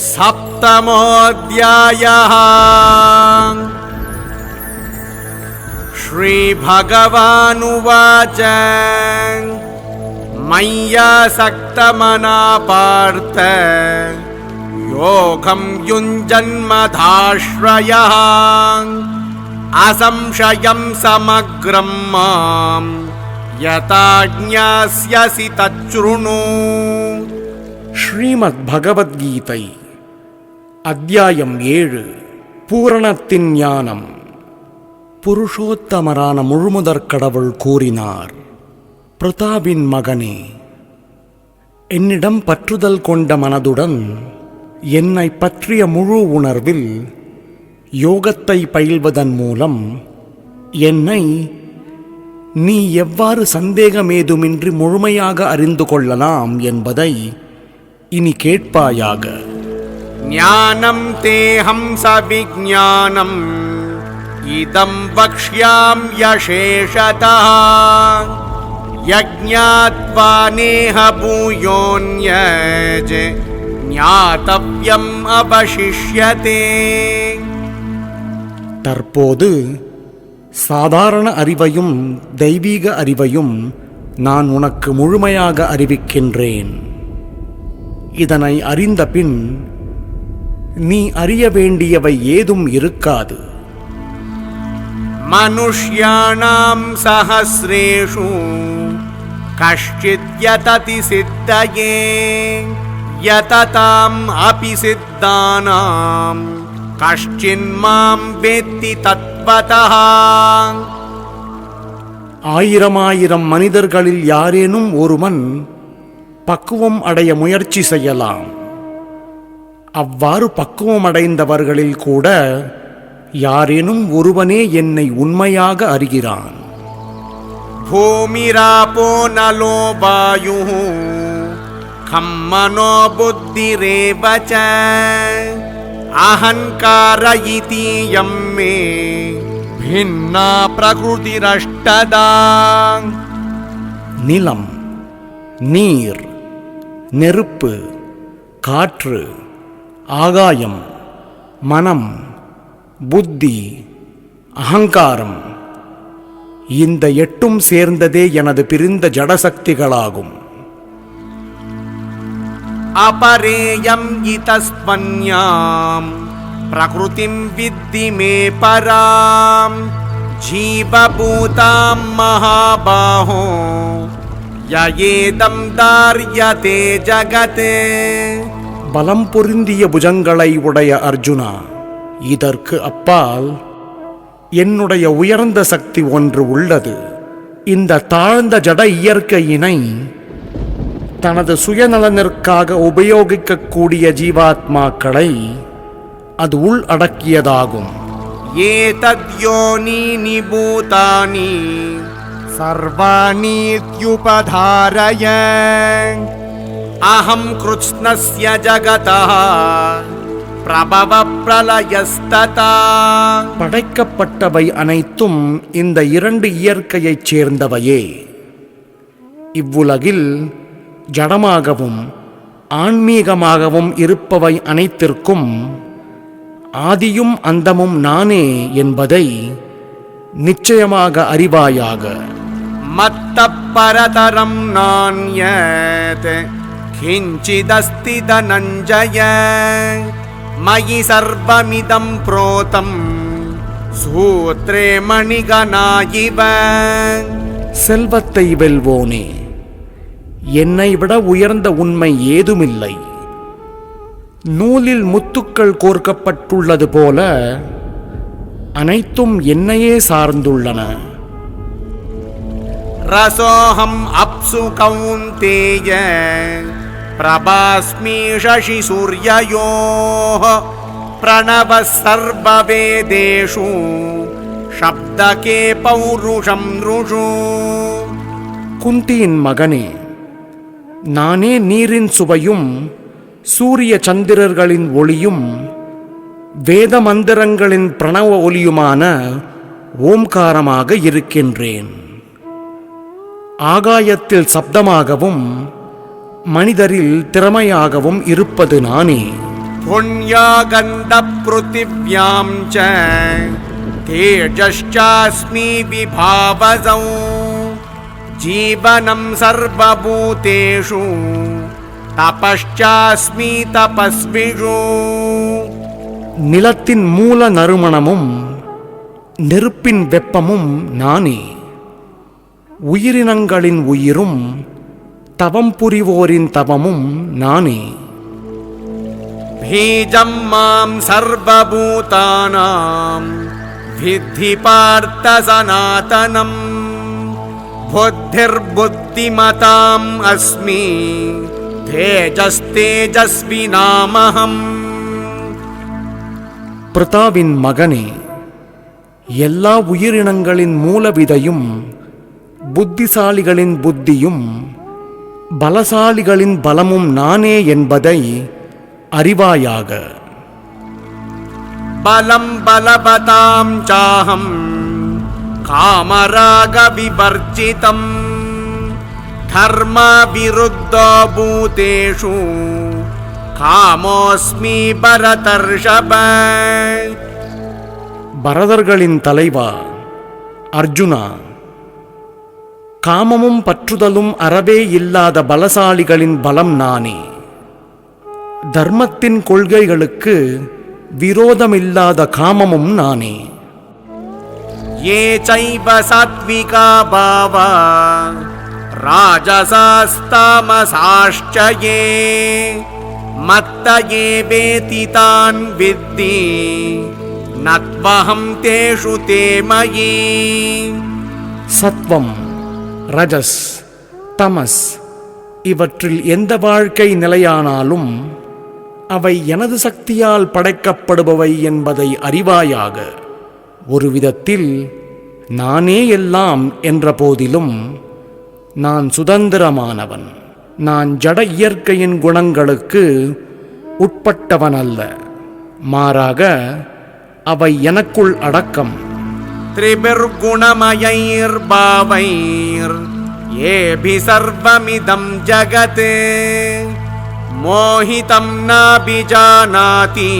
सप्तमोऽध्यायः। श्रीभगवानुवाच। मय्या सक्तमनापार्थ। योगं युञ्जन्मधाश्रयः। असंशयं समग्रं माम् यथा ज्ञास्यसि तच्छृणु। श्रीमद्भगवद्गीतै அத்தியாயம் ஏழு. பூரணத்தின் ஞானம். புருஷோத்தமரான முழுமுதற் கடவுள் கூறினார் பிரதாபின் மகனே என்னிடம் பற்றுதல் கொண்ட மனதுடன் என்னை பற்றிய முழு உணர்வில் யோகத்தை பயில்வதன் மூலம் என்னை நீ எவ்வாறு சந்தேகமேதுமின்றி முழுமையாக அறிந்து கொள்ளலாம் என்பதை இனி கேட்பாயாக. ज्ञानं तेऽहं सविज्ञानम् इदं वक्ष्याम्यशेषतः यज्ञात्वा नेह भूयोऽन्यज ज्ञातव्यम् अवशिष्यते தற்போது சாதாரண அறிவையும் தெய்வீக அறிவையும் நான் உனக்கு முழுமையாக அறிவிக்கின்றேன் இதனை அறிந்த பின் நீ அறிய வேண்டியவை ஏதும் இருக்காது. மனுஷ்யாணாம் சஹசிரேஷு கஷ்டித்யததி சித்தயே யததாம் அபி சித்தானாம் கஷ்டின்மாம் வேத்தி தத்வதா ஆயிரமாயிரம் மனிதர்களில் யாரேனும் ஒருவன் பக்குவம் அடைய முயற்சி செய்யலாம். அவ்வாறு பக்குவமடைந்தவர்களில் கூட யாரேனும் ஒருவனே என்னை உண்மையாக அறிகிறான். பூமிராபோ நலோ வாயு கம்மனோ புத்திரேவச்ச அகங்கார இதீயம் மே பின்னா பிரகிருதிரஷ்டதா நிலம் நீர் நெருப்பு காற்று ஆகாயம் மனம் புத்தி அகங்காரம் இந்த எட்டும் சேர்ந்ததே எனது பிரிந்த ஜடசக்திகளாகும். அபரேயம் இதஸ்வன்யாம் பிரகிருதிம் வித்தி மே பராம் ஜீவபூதாம் மகாபாஹோ யயேதம் தாரியதே ஜகதே. பலம் பொருந்திய புஜங்களை உடைய அர்ஜுனா இதற்கு அப்பால் என்னுடைய உயர்ந்த சக்தி ஒன்று உள்ளது. இந்த தாழ்ந்த ஜட இயற்கையினை தனது சுயநலனிற்காக உபயோகிக்கக்கூடிய ஜீவாத்மாக்களை அது உள் அடக்கியதாகும். ஏ தத்யோனி பூதானி अहं कृत्स्नस्य जगतः प्रभवप्रलयस्तथा படைக்கப்பட்டவை அனைத்தும் இந்த இரண்டு இயற்கையைச் சேர்ந்தவையே இவ்வுலகில் ஜடமாகவும் ஆன்மீகமாகவும் இருப்பவை அனைத்திற்கும் ஆதியும் அந்தமும் நானே என்பதை நிச்சயமாக அறிவாயாக मत्तः परतरं नान्यत् किञ्चिदस्ति धनञ्जय मयि सर्वमिदं प्रोतं सूत्रे मणिगणा इव செல்வத்தை வெல்வோனே என்னை விட உயர்ந்த உண்மை ஏதுமில்லை நூலில் முத்துக்கள் கோர்க்கப்பட்டுள்ளது போல அனைத்தும் என்னையே சார்ந்துள்ளன रसोऽहम् अप्सु कौन्तेय प्रभास्मि शशि सूर्ययोः प्रणवः सर्ववेदेषु शब्दके पौरुषं नृषु குந்தியின் மகனே நானே நீரின் சுவையும் சூரிய சந்திரர்களின் ஒளியும் வேத மந்திரங்களின் பிரணவ ஒலியுமான ஓம்காரமாக இருக்கின்றேன் ஆகாயத்தில் சப்தமாகவும் மனிதரில் திறமையாகவும் இருப்பது நானே. புண்யாகந்த பிருத்திவியாம் ச தேஜஸ்சாஸ்மி விபாவசௌ ஜீவனம் சர்வபூதேஷு தபஸ்சாஸ்மி தபஸ்விஷு. நிலத்தின் மூல நறுமணமும் நெருப்பின் வெப்பமும் நானே. உயிரினங்களின் உயிரும் தவம் புரிவோரின் தவமும் நானே. பீஜம் மாம் சர்வபூதானாம் வித்தி பார்த்த சனாதனம் புத்திர்புத்திமதாம் அஸ்மி தேஜஸ்தேஜஸ்வி நாமஹம் பிரதாவின் மகனே எல்லா உயிரினங்களின் மூலவிதையும் புத்திசாலிகளின் புத்தியும் பலசாலிகளின் பலமும் நானே என்பதை அறிவாயாக. பலம் பலபதாம் சாகம் காமராக விவர்ஜிதம் தர்ம விருத்தோ பூதேஷு காமோஸ்மி பரதர்ஷப. பரதர்களின் தலைவா அர்ஜுனா. காமமும் பற்றுதலும் அறவே இல்லாத பலசாலிகளின் பலம் நானே. தர்மத்தின் கொள்கைகளுக்கு விரோதமில்லாத காமமும் நானே. ஏ சைவ சாத்விகா பாவா ராஜசாஸ்தமசாஷ்டயே. மத்தயே வேதி தான் வித்தி நத்வஹம் தேஷு தேமயி. சத்வம். ரஜஸ் தமஸ் இவற்றில் எந்த வாழ்க்கை நிலையானாலும் அவை எனது சக்தியால் படைக்கப்படுபவை என்பதை அறிவாயாக. ஒரு விதத்தில் நானே எல்லாம் என்ற போதிலும் நான் சுதந்திரமானவன். நான் ஜட இயற்கையின் குணங்களுக்கு உட்பட்டவன் அல்ல மாறாக அவை எனக்குள் அடக்கம். त्रिभिर्गुणमयैर्भावैर् येभिः सर्वमिदं जगत् मोहितं नाभिजानाति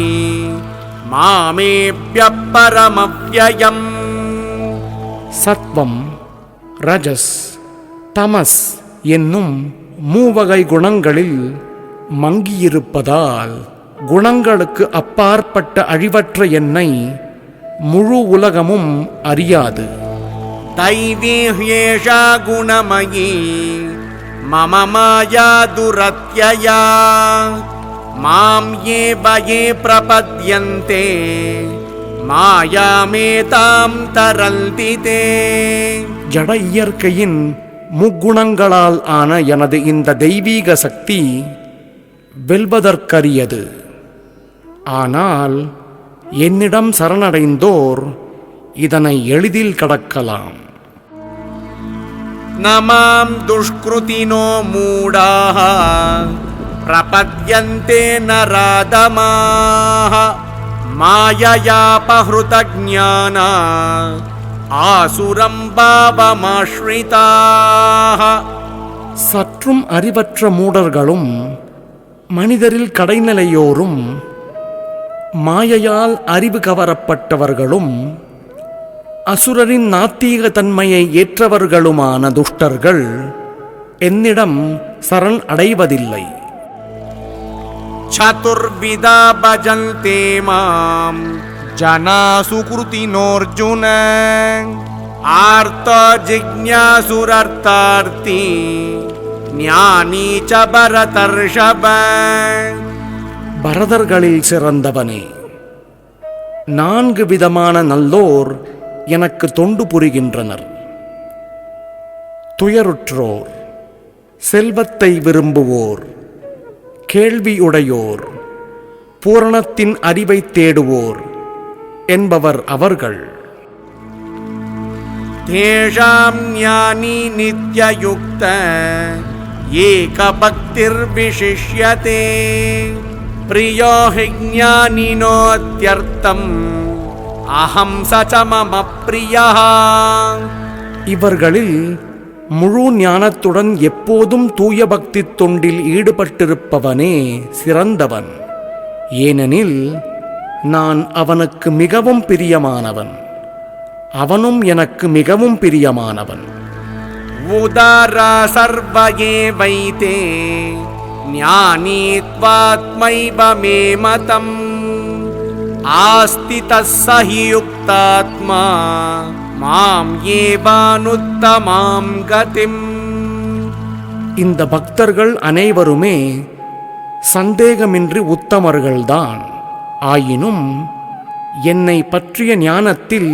मामेभ्यः परमव्ययम् சத்வம் ரஜஸ் தமஸ் என்னும் மூவகை குணங்களில் மங்கியிருப்பதால் குணங்களுக்கு அப்பாற்பட்ட அழிவற்ற என்னை முழு உலகமும் அறியாது. தைவீஹ்யேஷா குணமயி மம மாயா துரத்யயா மாம் ஏ பயே பிரபத்யந்தே மாயாமே தாம் தரந்தி தே ஜட இயற்கையின் முக்குணங்களால் ஆன எனது இந்த தெய்வீக சக்தி வெல்வதற்கரியது. ஆனால் என்னிடம் சரணடைந்தோர் இதனை எளிதில் கடக்கலாம். நமாம் துஷ்கிருதினோ மூடாக பிரபத்யந்தே நராதமாக மாயயாபஹிருதஜானா ஆசுரம் பாவமாஸ்ரிதாக சற்றும் அறிவற்ற மூடர்களும் மனிதரில் கடைநிலையோரும் மாயையால் அறிவு கவரப்பட்டவர்களும் அசுரரின் நாத்தீக தன்மையை ஏற்றவர்களுமான துஷ்டர்கள் என்னிடம் சரண் அடைவதில்லை. சதுர்விதா பஜந்தே மாம் ஜனா சுகிருதினோர்ஜுன ஆர்த்த ஜிக்ஞாசுரர்த்தார்த்தி ஞானி சபரதர்ஷப பரதர்களில் சிறந்தவனே. நான்கு விதமான நல்லோர் எனக்கு தொண்டு புரிகின்றனர். துயருற்றோர் செல்வத்தை விரும்புவோர் கேள்வியுடையோர் பூரணத்தின் அறிவை தேடுவோர் என்பவர் அவர்கள். தேஷாம் ஞானி நித்யயுக்த ஏக பக்திர் விசிஷ்யதே. प्रियो हि ज्ञानिनोत्यर्थम् अहं स च मम प्रियः இவர்களில் முழு ஞானத்துடன் எப்போதும் தூய பக்தி தொண்டில் ஈடுபட்டிருப்பவனே சிறந்தவன் ஏனெனில் நான் அவனுக்கு மிகவும் பிரியமானவன் அவனும் எனக்கு மிகவும் பிரியமானவன் उदारा सर्व एवैते ज्ञानी त्वात्मैव मे मतम् आस्तितः स हि युक्तात्मा मां एवानुत्तमां गतिम् இந்த பக்தர்கள் அனைவருமே சந்தேகமின்றி உத்தமர்கள்தான் ஆயினும் என்னை பற்றிய ஞானத்தில்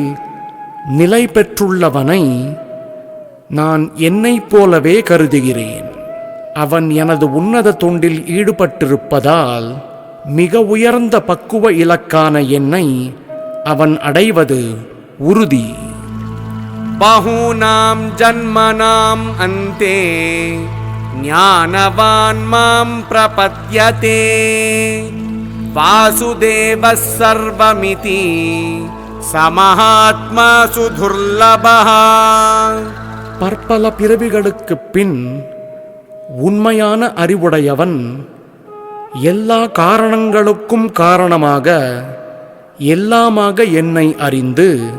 நிலை பெற்றுள்ளவனை நான் என்னைப் போலவே கருதுகிறேன் அவன் எனது உன்னத தொண்டில் ஈடுபட்டிருப்பதால் மிக உயர்ந்த பக்குவ இலக்கான என்னை அவன் அடைவது உறுதி. பகூனாம் ஜன்மனாம் அந்தே ஞானவான் மாம் பிரபத்யதே. வாசுதேவ சர்வமிதி சமஹாத்மா சுதுர்லபா பற்பல பிறவிகளுக்குப் பின் உண்மையான அறிவுடையவன் எல்லா காரணங்களுக்கும் காரணமாக எல்லாமாக என்னை அறிந்து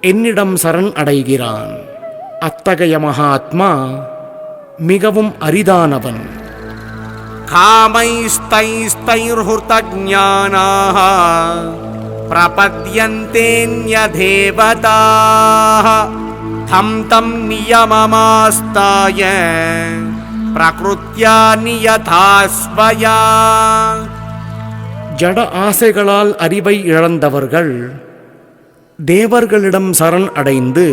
என்னிடம் சரண் அடைகிறான். அத்தகைய மகாத்மா மிகவும் அரிதானவன். காமைஸ்தைஸ்தைர்ஹுர்தஜானாக பிரபத்யந்தேன்யதேவதாக தம் தம் நியமமாஸ்தாய பிரகிருத்தியா நியதா ஸ்வயா ஜட ஆசைகளால் அறிவை இழந்தவர்கள் தேவர்களிடம் சரண் அடைந்து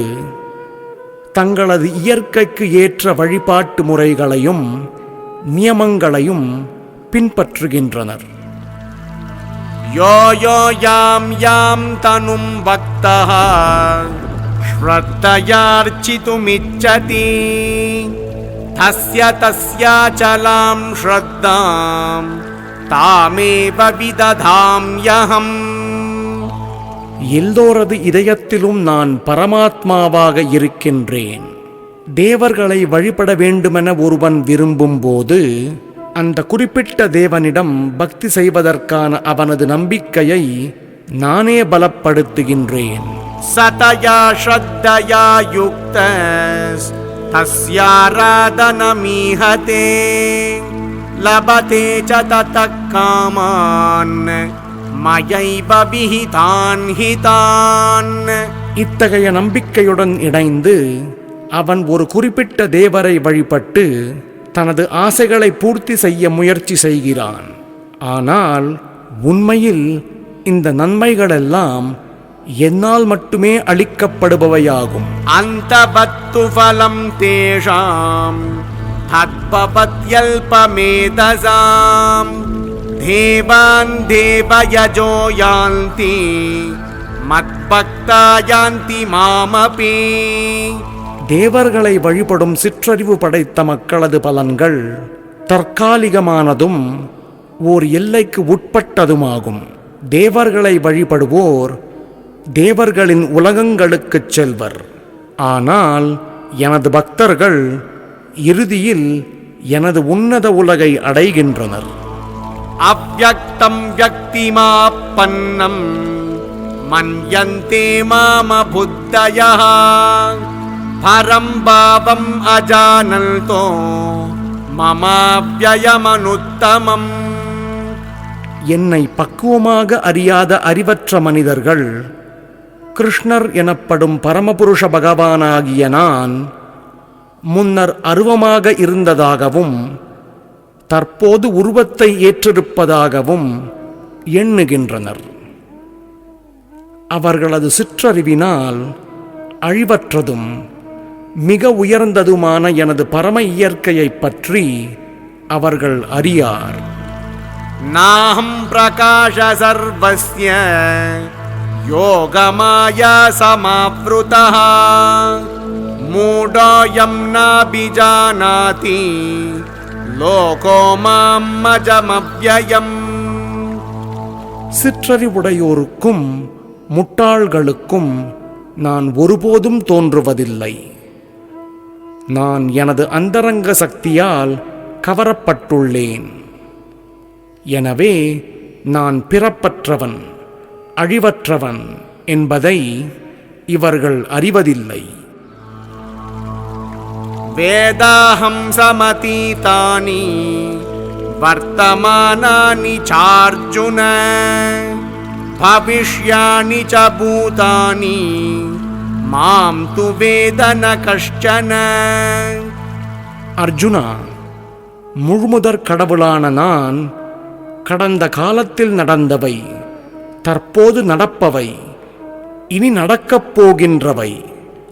தங்களது இயற்கைக்கு ஏற்ற வழிபாட்டு முறைகளையும் நியமங்களையும் பின்பற்றுகின்றனர். யோ யோ யாம் யாம் தனும் பக்தா ஸ்ரத்தையார்ச்சிதுமிச்சதி. तस्य तस्याचलां श्रद्धां तामेव विदधाम्यहम् எல்லோரது இதயத்திலும் நான் பரமாத்மாவாக இருக்கின்றேன் தேவர்களை வழிபட வேண்டுமென ஒருவன் விரும்பும்போது அந்த குறிப்பிட்ட தேவனிடம் பக்தி செய்வதற்கான அவனது நம்பிக்கையை நானே பலப்படுத்துகின்றேன் सतया श्रद्धया युक्तस्तस्याराधनमीहते लभते च ततः कामान् मयैव विहितान् हितान् இத்தகைய நம்பிக்கையுடன் இணைந்து அவன் ஒரு குறிப்பிட்ட தேவரை வழிபட்டு தனது ஆசைகளை பூர்த்தி செய்ய முயற்சி செய்கிறான் ஆனால் உண்மையில் இந்த நன்மைகளெல்லாம் என்னால் மட்டுமே அளிக்கப்படுபவையாகும் அந்த பத்து பலம் தேஷாம் தத்பபத்யல்பமேதசாம் தேவான் தேவயஜோ யாந்தி மத்பக்தா யாந்தி மாமபே. தேவர்களை வழிபடும் சிற்றறிவு படைத்த மக்களது பலன்கள் தற்காலிகமானதும் ஓர் எல்லைக்கு உட்பட்டதுமாகும். தேவர்களை வழிபடுவோர் தேவர்களின் உலகங்களுக்குச் செல்வர். ஆனால் எனது பக்தர்கள் இறுதியில் எனது உன்னத உலகை அடைகின்றனர். அவ்வக்தம் வியக்திமாப்பன்னம் மன்யந்தே மாம புத்தயா. பரம் பாவம் அஜானல்தோ மமாவியமனுத்தமம் என்னை பக்குவமாக அறியாத அறிவற்ற மனிதர்கள் கிருஷ்ணர் எனப்படும் பரமபுருஷ பகவானாகிய நான் முன்னர் அருவமாக இருந்ததாகவும் தற்போது உருவத்தை ஏற்றிருப்பதாகவும் எண்ணுகின்றனர். அவர்களது சிற்றறிவினால் அழிவற்றதும் மிக உயர்ந்ததுமான எனது பரம இயற்கையைப் பற்றி அவர்கள் அறியார். நாகம் பிரகாஷ சர்வசிய योगमाया समावृतः मूढोऽयं नाभिजानाति लोको मां मजमव्ययम् சிற்றறிவுடையோருக்கும் முட்டாள்களுக்கும் நான் ஒருபோதும் தோன்றுவதில்லை நான் எனது அந்தரங்க சக்தியால் கவரப்பட்டுள்ளேன் எனவே நான் பிறப்பற்றவன் அழிவற்றவன் என்பதை இவர்கள் அறிவதில்லை. வேதாஹம் சமதீதானி வர்த்தமானானி சார்ஜுன பவிஷ்யாணி ச பூதானி மாம் து வேதன கஷ்டன. அர்ஜுனா முழுமுதற் கடவுளான நான் கடந்த காலத்தில் நடந்தவை தற்போது நடப்பவை இனி நடக்கப் போகின்றவை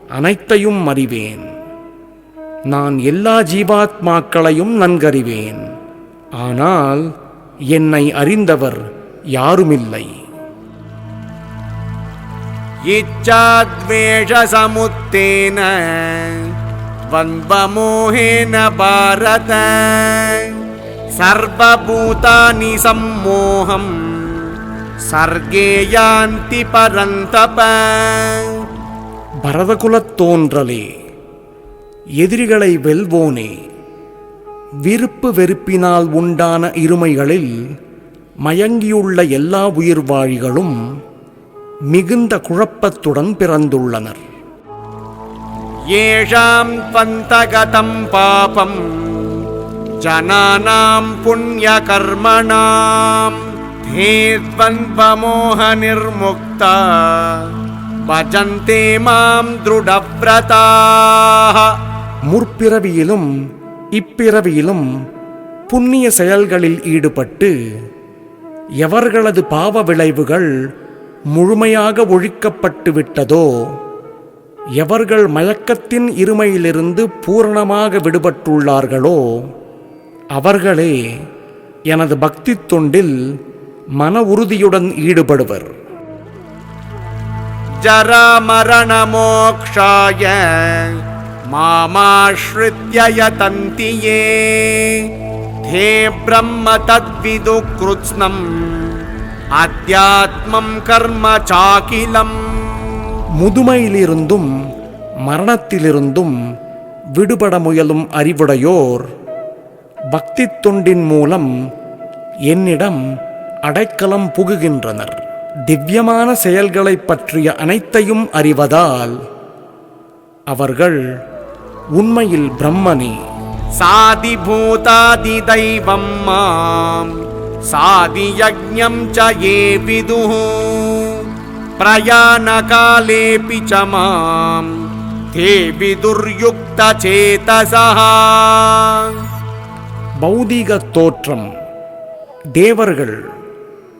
அனைத்தையும் அறிவேன். நான் எல்லா ஜீவாத்மாக்களையும் நன்கறிவேன் ஆனால் என்னை அறிந்தவர் யாருமில்லை. இச்சாத்வேஷசமுத்தேன வன்பமோகேன பாரத. சர்வபூதானி சம்மோகம் சர்கே யாந்தி பரந்தப பரதகுலத் தோன்றலே எதிரிகளை வெல்வோனே விருப்பு வெறுப்பினால் உண்டான இருமைகளில் மயங்கியுள்ள எல்லா உயிர்வாழிகளும் மிகுந்த குழப்பத்துடன் பிறந்துள்ளனர். ஏஷாம் பந்தகதம் பாபம் ஜனானாம் புண்ணிய கர்மணாம் द्वन्द्वमोहनिर्मुक्ता भजन्ते मां दृढव्रताः முற்பிறவியிலும் இப்பிறவியிலும் புண்ணிய செயல்களில் ஈடுபட்டு எவர்களது பாவ விளைவுகள் முழுமையாக ஒழிக்கப்பட்டு விட்டதோ எவர்கள் மயக்கத்தின் இருமையிலிருந்து பூரணமாக விடுபட்டுள்ளார்களோ அவர்களே எனது பக்தித் தொண்டில் மன உறுதியுடன் ஈடுபடுவர் ஜராமரணமோக்ஷாய மாமாஸ்ருத்ய தந்தியே. ஹே பிரம்ம தத்விது கிருத்ஸ்னம். அத்தியாத்மம் கர்ம சாகிலம். முதுமையிலிருந்தும் மரணத்திலிருந்தும் விடுபட முயலும் அறிவுடையோர் பக்தி தொண்டின் மூலம் என்னிடம் அடைக்கலம் புகுகின்றனர். திவ்யமான செயல்களை பற்றிய அனைத்தையும் அறிவதால் அவர்கள் உண்மையில் பிரம்மனே. சாதி பூதாதி தெய்வம் மாம். சாதி யஜ்ஞம் ச ஏ விது. பிரயாண காலேபி ச மாம். தே விதுர்யுக்த சேதசா பௌதிக தோற்றம். தேவர்கள்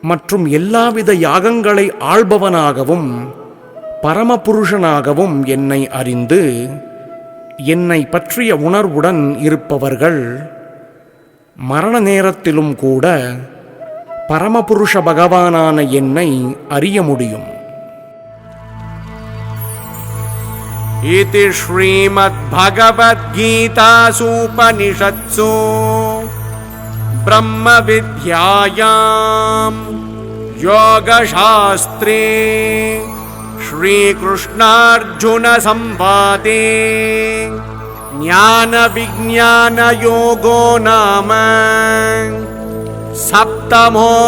மற்றும் எல்லாவித யாகங்களை ஆள்பவனாகவும் பரமபுருஷனாகவும் என்னை அறிந்து என்னை பற்றிய உணர்வுடன் இருப்பவர்கள் மரண நேரத்திலும் கூட பரமபுருஷ பகவானான என்னை அறிய முடியும் इति श्रीमद्भगवद्गीतासूपनिषत्सु ब्रह्मविद्यायां योगशास्त्रे श्रीकृष्णार्जुनसंवादे ज्ञानविज्ञानयोगो नाम सप्तमोऽध्यायः